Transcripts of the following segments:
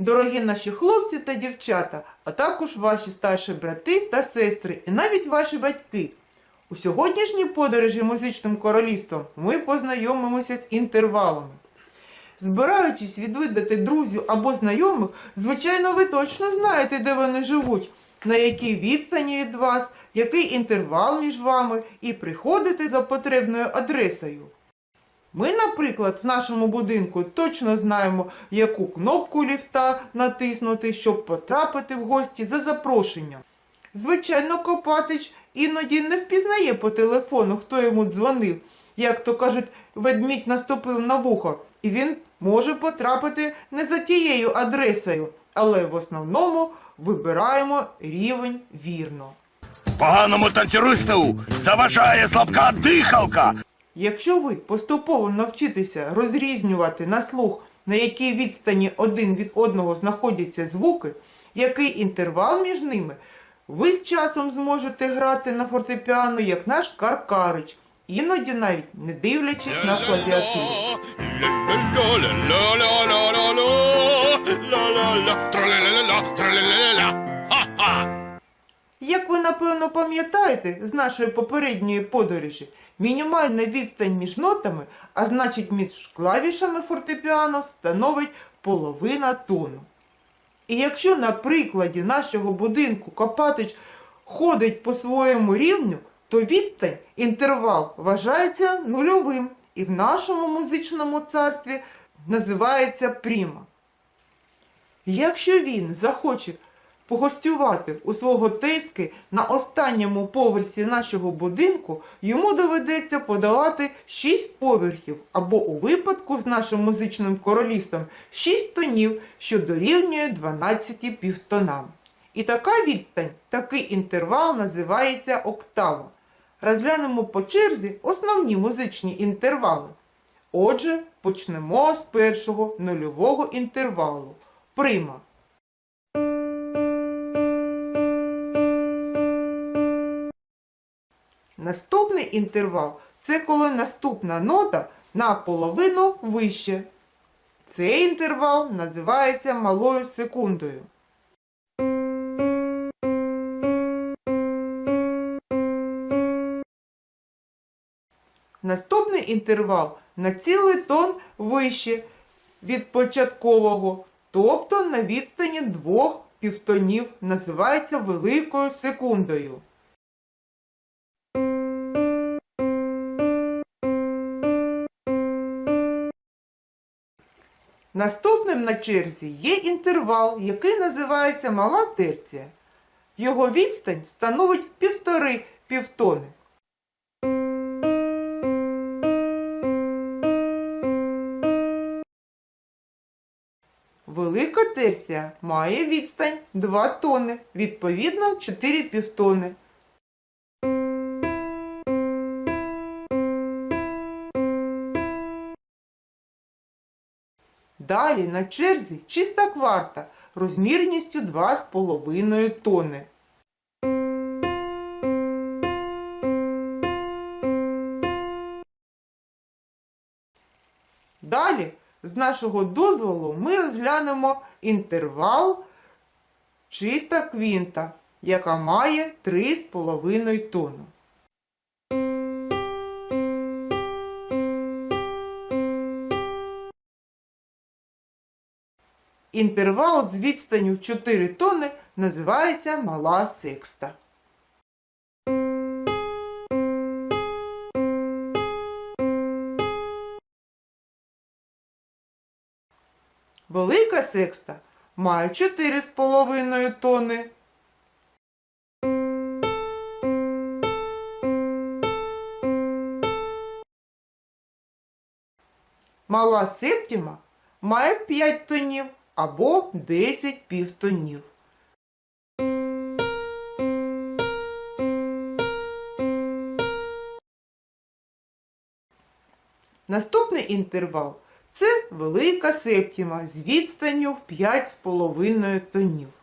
Дорогі наші хлопці та дівчата, а також ваші старші брати та сестри, і навіть ваші батьки. У сьогоднішній подорожі музичним королівством ми познайомимося з інтервалами. Збираючись відвідати друзів або знайомих, звичайно, ви точно знаєте, де вони живуть, на якій відстані від вас, який інтервал між вами, і приходите за потрібною адресою. Ми, наприклад, в нашому будинку точно знаємо, яку кнопку ліфта натиснути, щоб потрапити в гості за запрошенням. Звичайно, Копатич іноді не впізнає по телефону, хто йому дзвонив. Як то кажуть, ведмідь наступив на вухо, і він може потрапити не за тією адресою, але в основному вибираємо рівень вірно. Поганому танцюристу заважає слабка дихалка. Якщо ви поступово навчитеся розрізнювати на слух, на якій відстані один від одного знаходяться звуки, який інтервал між ними, ви з часом зможете грати на фортепіано, як наш Каркарич, іноді навіть не дивлячись на клавіатуру. Як ви напевно пам'ятаєте з нашої попередньої подорожі, мінімальна відстань між нотами, а значить між клавішами фортепіано, становить половина тону. І якщо на прикладі нашого будинку Копатич ходить по своєму рівню, то відстань, інтервал вважається нульовим і в нашому музичному царстві називається пріма. Якщо він захоче погостювати у свого тейски на останньому поверсі нашого будинку, йому доведеться подолати 6 поверхів, або у випадку з нашим музичним королівством 6 тонів, що дорівнює 12 півтонам. І така відстань, такий інтервал називається октава. Розглянемо по черзі основні музичні інтервали. Отже, почнемо з першого нульового інтервалу. Прима. Наступний інтервал це коли наступна нота наполовину вище. Цей інтервал називається малою секундою. Наступний інтервал на цілий тон вище від початкового, тобто на відстані двох півтонів називається великою секундою. Наступним на черзі є інтервал, який називається мала терція. Його відстань становить півтори півтони. Велика терція має відстань 2 тони, відповідно 4 півтони. Далі на черзі чиста кварта розмірністю 2,5 тони. Далі, з нашого дозволу, ми розглянемо інтервал чиста квінта, яка має 3,5 тону. Інтервал з відстанню в 4 тони називається мала секста. Велика секста має 4,5 тони. Мала септіма має 5 тонів або 10 півтонів. Наступний інтервал це велика септіма з відстанню в 5,5 тонів.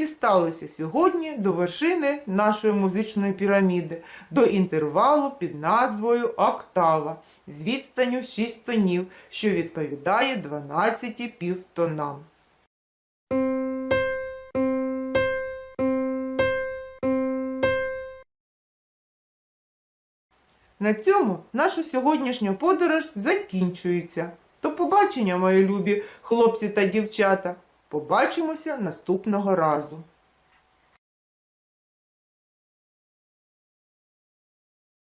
Дісталися сьогодні до вершини нашої музичної піраміди, до інтервалу під назвою октава з відстанню 6 тонів, що відповідає 12 півтонам. На цьому наша сьогоднішня подорож закінчується. До побачення, мої любі хлопці та дівчата. Побачимося наступного разу.